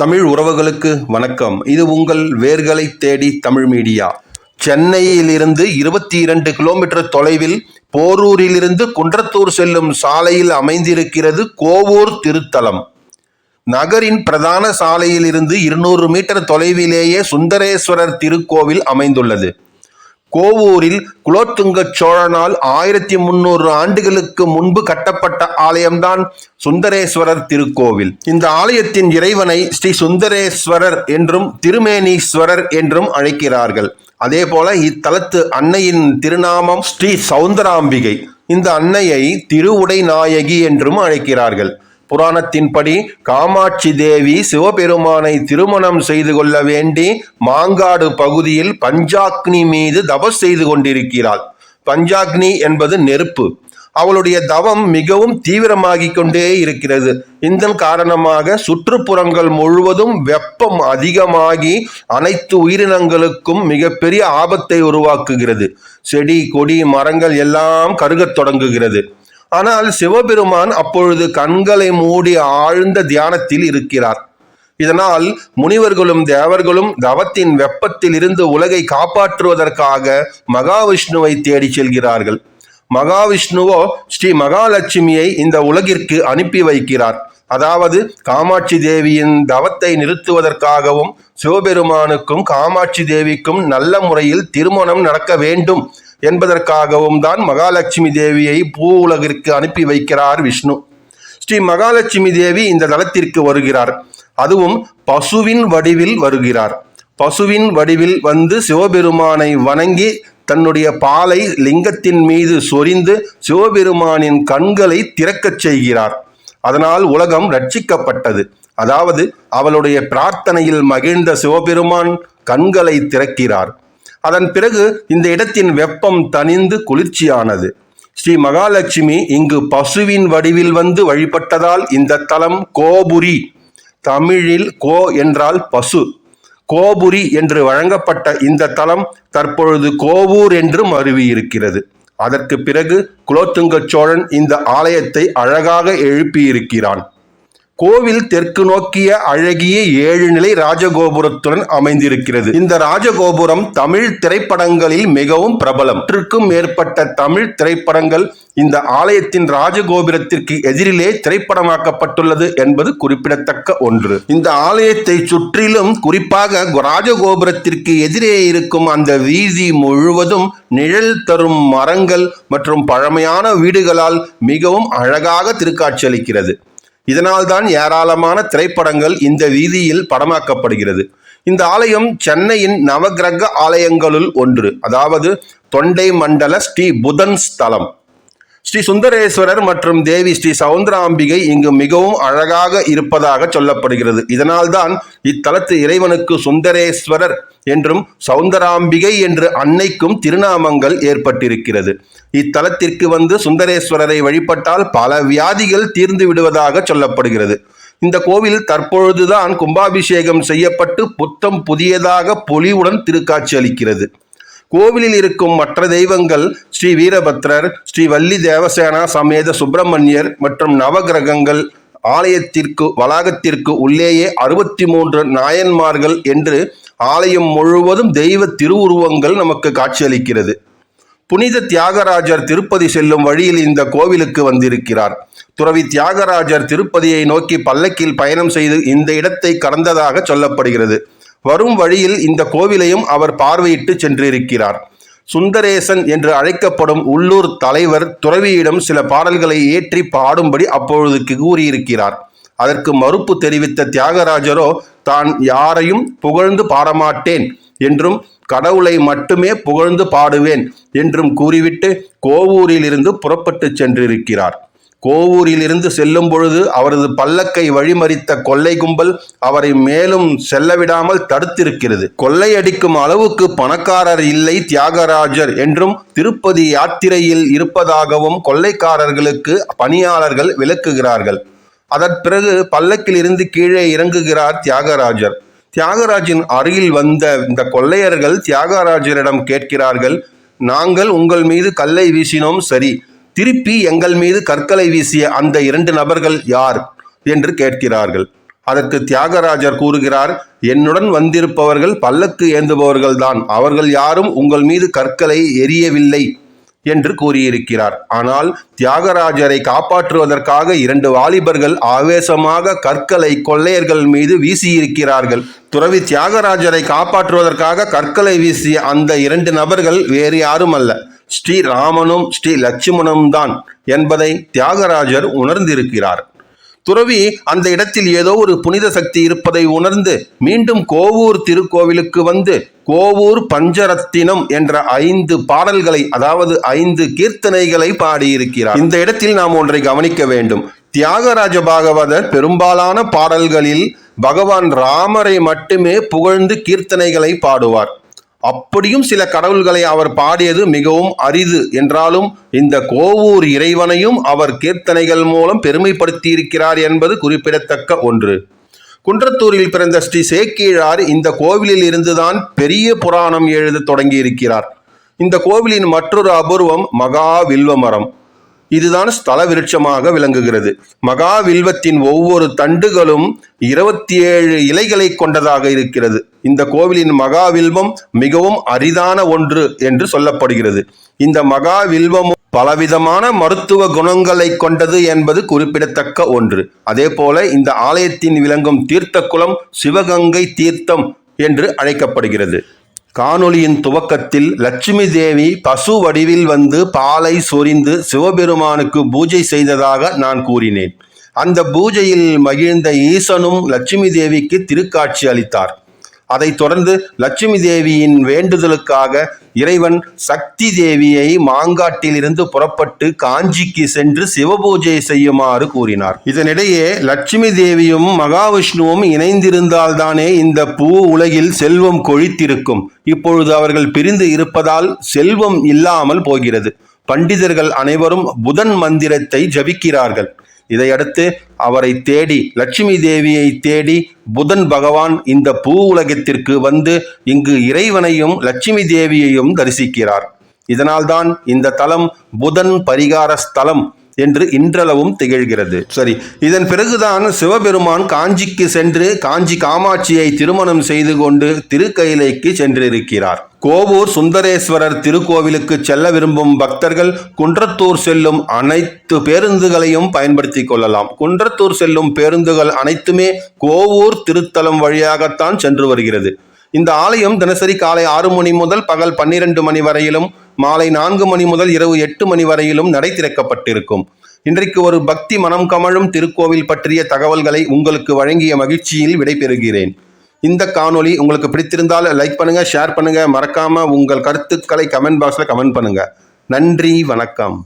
தமிழ் உறவுகளுக்கு வணக்கம். இது உங்கள் வேர்களை தேடி தமிழ் மீடியா. சென்னையிலிருந்து இருபத்தி இரண்டு கிலோமீட்டர் தொலைவில் போரூரிலிருந்து குன்றத்தூர் செல்லும் சாலையில் அமைந்திருக்கிறது கோவூர் திருத்தலம். நகரின் பிரதான சாலையிலிருந்து இருநூறு மீட்டர் தொலைவிலேயே சுந்தரேஸ்வரர் திருக்கோவில் அமைந்துள்ளது. கோவூரில் குலோத்துங்க சோழனால் ஆயிரத்தி முன்னூறு ஆண்டுகளுக்கு முன்பு கட்டப்பட்ட ஆலயம்தான் சுந்தரேஸ்வரர் திருக்கோவில். இந்த ஆலயத்தின் இறைவனை ஸ்ரீ சுந்தரேஸ்வரர் என்றும் திருமேனீஸ்வரர் என்றும் அழைக்கிறார்கள். அதே போல இத்தலத்து அன்னையின் திருநாமம் ஸ்ரீ சௌந்தராம்பிகை. இந்த அன்னையை திருவுடை நாயகி என்றும் அழைக்கிறார்கள். புராணத்தின்படி காமாட்சி தேவி சிவபெருமானை திருமணம் செய்து கொள்ள வேண்டி மாங்காடு பகுதியில் பஞ்சாக்னி மீது தபஸ் செய்து கொண்டிருக்கிறாள். பஞ்சாக்னி என்பது நெருப்பு. அவளுடைய தவம் மிகவும் தீவிரமாகிக் கொண்டே இருக்கிறது. இதன் காரணமாக சுற்றுப்புறங்கள் முழுவதும் வெப்பம் அதிகமாகி அனைத்து உயிரினங்களுக்கும் மிகப்பெரிய ஆபத்தை உருவாக்குகிறது. செடி கொடி மரங்கள் எல்லாம் கருகத் தொடங்குகிறது. ஆனால் சிவபெருமான் அப்பொழுது கண்களை மூடி ஆழ்ந்த தியானத்தில் இருக்கிறார். இதனால் முனிவர்களும் தேவர்களும் தவத்தின் வெப்பத்தில் இருந்து உலகை காப்பாற்றுவதற்காக மகாவிஷ்ணுவை தேடி செல்கிறார்கள். மகாவிஷ்ணுவோ ஸ்ரீ மகாலட்சுமியை இந்த உலகிற்கு அனுப்பி வைக்கிறார். அதாவது காமாட்சி தேவியின் தவத்தை நிறுத்துவதற்காகவும் சிவபெருமானுக்கும் காமாட்சி தேவிக்கும் நல்ல முறையில் திருமணம் நடக்க வேண்டும் என்பதற்காகவும் தான் மகாலட்சுமி தேவியை பூ உலகிற்கு அனுப்பி வைக்கிறார் விஷ்ணு. ஸ்ரீ மகாலட்சுமி தேவி இந்த தலத்திற்கு வருகிறார். அதுவும் பசுவின் வடிவில் வருகிறார். பசுவின் வடிவில் வந்து சிவபெருமானை வணங்கி தன்னுடைய பாலை லிங்கத்தின் மீது சொரிந்து சிவபெருமானின் கண்களை திறக்கச் செய்கிறார். அதனால் உலகம் ரட்சிக்கப்பட்டது. அதாவது அவளுடைய பிரார்த்தனையில் மகிழ்ந்த சிவபெருமான் கண்களை திறக்கிறார். அதன் பிறகு இந்த இடத்தின் வெப்பம் தணிந்து குளிர்ச்சியானது. ஸ்ரீ மகாலட்சுமி இங்கு பசுவின் வடிவில் வந்து வழிபட்டதால் இந்த தலம் கோபுரி. தமிழில் கோ என்றால் பசு. கோபுரி என்று வழங்கப்பட்ட இந்த தலம் தற்பொழுது கோவூர் என்று மருவியிருக்கிறது அதற்கு பிறகு குலோத்துங்க சோழன் இந்த ஆலயத்தை அழகாக எழுப்பியிருக்கிறான். கோவில் தெற்கு நோக்கிய அழகிய ஏழு நிலை ராஜகோபுரத்துடன் அமைந்திருக்கிறது. இந்த ராஜகோபுரம் தமிழ் திரைப்படங்களில் மிகவும் பிரபலம். நூற்றுக்கும் மேற்பட்ட தமிழ் திரைப்படங்கள் இந்த ஆலயத்தின் ராஜகோபுரத்திற்கு எதிரிலே திரைப்படமாக்கப்பட்டுள்ளது என்பது குறிப்பிடத்தக்க ஒன்று. இந்த ஆலயத்தை சுற்றிலும் குறிப்பாக ராஜகோபுரத்திற்கு எதிரே இருக்கும் அந்த வீதி முழுவதும் நிழல் தரும் மரங்கள் மற்றும் பழமையான வீடுகளால் மிகவும் அழகாக திருக்காட்சியளிக்கிறது இதனால்தான் ஏராளமான திரைப்படங்கள் இந்த வீதியில் படமாக்கப்படுகிறது. இந்த ஆலயம் சென்னையின் நவகிரக ஆலயங்களுள் ஒன்று அதாவது தொண்டை மண்டல ஸ்ரீ புதன் ஸ்தலம். ஸ்ரீ சுந்தரேஸ்வரர் மற்றும் தேவி ஸ்ரீ சவுந்தராம்பிகை இங்கு மிகவும் அழகாக இருப்பதாக சொல்லப்படுகிறது. இதனால்தான் இத்தலத்து இறைவனுக்கு சுந்தரேஸ்வரர் என்றும் சவுந்தராம்பிகை என்று அன்னைக்கும் திருநாமங்கள் ஏற்பட்டிருக்கிறது. இத்தலத்திற்கு வந்து சுந்தரேஸ்வரரை வழிபட்டால் பல வியாதிகள் தீர்ந்து விடுவதாக சொல்லப்படுகிறது. இந்த கோவில் தற்பொழுதுதான் கும்பாபிஷேகம் செய்யப்பட்டு புத்தம் புதியதாக பொலிவுடன் திருக்காட்சி அளிக்கிறது. கோவிலில் இருக்கும் மற்ற தெய்வங்கள் ஸ்ரீ வீரபத்ரர் ஸ்ரீ வள்ளி தேவசேனா சமேத சுப்பிரமணியர் மற்றும் நவகிரகங்கள் ஆலயத்திற்கு வளாகத்திற்கு உள்ளேயே அறுபத்தி மூன்று நாயன்மார்கள் என்று ஆலயம் முழுவதும் தெய்வ திருவுருவங்கள் நமக்கு காட்சியளிக்கிறது புனித தியாகராஜர் திருப்பதி செல்லும் வழியில் இந்த கோவிலுக்கு வந்திருக்கிறார். துறவி தியாகராஜர் திருப்பதியை நோக்கி பல்லக்கில் பயணம் செய்து இந்த இடத்தை கடந்ததாக சொல்லப்படுகிறது. வரும் வழியில் இந்த கோவிலையும் அவர் பார்வையிட்டு சென்றிருக்கிறார். சுந்தரேசன் என்று அழைக்கப்படும் உள்ளூர் தலைவர் துறவியிடம் சில பாடல்களை ஏற்றி பாடும்படி அப்பொழுது கூறியிருக்கிறார். அதற்கு மறுப்பு தெரிவித்த தியாகராஜரோ தான் யாரையும் புகழ்ந்து பாடமாட்டேன் என்றும் கடவுளை மட்டுமே புகழ்ந்து பாடுவேன் என்றும் கூறிவிட்டு கோவூரிலிருந்து புறப்பட்டு சென்றிருக்கிறார். கோவூரிலிருந்து செல்லும் பொழுது அவரது பல்லக்கை வழிமறித்த கொள்ளை கும்பல் அவரை மேலும் செல்லவிடாமல் தடுத்திருக்கிறது. கொள்ளையடிக்கும் அளவுக்கு பணக்காரர் இல்லை தியாகராஜர் என்றும் திருப்பதி யாத்திரையில் இருப்பதாகவும் கொள்ளைக்காரர்களுக்கு பணியாளர்கள் விளக்குகிறார்கள். அதன் பிறகு பல்லக்கில் இருந்து கீழே இறங்குகிறார் தியாகராஜர். தியாகராஜின் அருகில் வந்த இந்த கொள்ளையர்கள் தியாகராஜரிடம் கேட்கிறார்கள் நாங்கள் உங்கள் மீது கல்லை வீசினோம் சரி. திருப்பி எங்கள் மீது கற்களை வீசிய அந்த இரண்டு நபர்கள் யார் என்று கேட்கிறார்கள். அதற்கு தியாகராஜர் கூறுகிறார் என்னுடன் வந்திருப்பவர்கள் பல்லக்கு ஏந்துபவர்கள்தான். அவர்கள் யாரும் உங்கள் மீது கற்களை எரியவில்லை என்று கூறியிருக்கிறார். ஆனால் தியாகராஜரை காப்பாற்றுவதற்காக இரண்டு வாலிபர்கள் ஆவேசமாக கற்களை கொள்ளையர்கள் மீது வீசியிருக்கிறார்கள். துறவி தியாகராஜரை காப்பாற்றுவதற்காக கற்களை வீசிய அந்த இரண்டு நபர்கள் வேறு யாரும் அல்ல ஸ்ரீ ராமனும் ஸ்ரீ லட்சுமணனும் தான் என்பதை தியாகராஜர் உணர்ந்திருக்கிறார். துறவி அந்த இடத்தில் ஏதோ ஒரு புனித சக்தி இருப்பதை உணர்ந்து மீண்டும் கோவூர் திருக்கோவிலுக்கு வந்து கோவூர் பஞ்சரத்தினம் என்ற ஐந்து பாடல்களை அதாவது ஐந்து கீர்த்தனைகளை பாடியிருக்கிறார். இந்த இடத்தில் நாம் ஒன்றை கவனிக்க வேண்டும். தியாகராஜ பாகவதர் பெரும்பாலான பாடல்களில் பகவான் ராமரை மட்டுமே புகழ்ந்து கீர்த்தனைகளை பாடுவார். அப்படியும் சில கடவுள்களை அவர் பாடியது மிகவும் அரிது என்றாலும் இந்த கோவூர் இறைவனையும் அவர் கீர்த்தனைகள் மூலம் பெருமைப்படுத்தியிருக்கிறார் என்பது குறிப்பிடத்தக்க ஒன்று. குன்றத்தூரில் பிறந்த ஸ்ரீ சேக்கீழார் இந்த கோவிலில் இருந்துதான் பெரிய புராணம் எழுதத் தொடங்கியிருக்கிறார். இந்த கோவிலின் மற்றொரு அபூர்வம் மகா வில்வ மரம் இதுதான் ஸ்தல விருட்சமாக விளங்குகிறது. மகா வில்வத்தின் ஒவ்வொரு தண்டுகளும் இருபத்தி ஏழு இலைகளை கொண்டதாக இருக்கிறது. இந்த கோவிலின் மகாவில்வம் மிகவும் அரிதான ஒன்று என்று சொல்லப்படுகிறது. இந்த மகா வில்வமும் பலவிதமான மருத்துவ குணங்களை கொண்டது என்பது குறிப்பிடத்தக்க ஒன்று. அதே போல இந்த ஆலயத்தின் விளங்கும் தீர்த்த குளம் சிவகங்கை தீர்த்தம் என்று அழைக்கப்படுகிறது. காணொளியின் துவக்கத்தில் லட்சுமி தேவி பசு வடிவில் வந்து பாலை சொரிந்து சிவபெருமானுக்கு பூஜை செய்ததாக நான் கூறினேன். அந்த பூஜையில் மகிழ்ந்த ஈசனும் லட்சுமி தேவிக்கு திருக்காட்சி அளித்தார். அதைத் தொடர்ந்து லட்சுமி தேவியின் வேண்டுதலுக்காக இறைவன் சக்தி தேவியை மாங்காட்டிலிருந்து புறப்பட்டு காஞ்சிக்கு சென்று சிவபூஜை செய்யுமாறு கூறினார். இதனிடையே லட்சுமி தேவியும் மகாவிஷ்ணுவும் இணைந்திருந்தால்தானே இந்த பூ உலகில் செல்வம் கொழித்திருக்கும். இப்பொழுது அவர்கள் பிரிந்து இருப்பதால் செல்வம் இல்லாமல் போகிறது. பண்டிதர்கள் அனைவரும் புதன் மந்திரத்தை ஜபிக்கிறார்கள். இதையடுத்து அவரை தேடி லட்சுமி தேவியை தேடி புதன் பகவான் இந்த பூ உலகத்திற்கு வந்து இங்கு இறைவனையும் லட்சுமி தேவியையும் தரிசிக்கிறார். இதனால்தான் இந்த தலம் புதன் பரிகார ஸ்தலம் என்று இன்றளவும் திகழ்கிறது. சரி இதன் பிறகுதான் சிவபெருமான் காஞ்சிக்கு சென்று காஞ்சி காமாட்சியை திருமணம் செய்து கொண்டு திருக்கயிலைக்கு சென்றிருக்கிறார். கோவூர் சுந்தரேஸ்வரர் திருக்கோவிலுக்கு செல்ல விரும்பும் பக்தர்கள் குன்றத்தூர் செல்லும் அனைத்து பேருந்துகளையும் பயன்படுத்தி கொள்ளலாம். குன்றத்தூர் செல்லும் பேருந்துகள் அனைத்துமே கோவூர் திருத்தலம் வழியாகத்தான் சென்று வருகிறது. இந்த ஆலயம் தினசரி காலை ஆறு மணி முதல் பகல் பன்னிரண்டு மணி வரையிலும் மாலை நான்கு மணி முதல் இரவு எட்டு மணி வரையிலும் நடை திறக்கப்பட்டிருக்கும். இன்றைக்கு ஒரு பக்தி மனம் கமழும் திருக்கோவில் பற்றிய தகவல்களை உங்களுக்கு வழங்கிய மகிழ்ச்சியில் விடைபெறுகிறேன். இந்த காணொளி உங்களுக்கு பிடித்திருந்தால் லைக் பண்ணுங்க ஷேர் பண்ணுங்க. மறக்காம உங்கள் கருத்துக்களை கமெண்ட் பாக்ஸ்ல கமெண்ட் பண்ணுங்க. நன்றி வணக்கம்.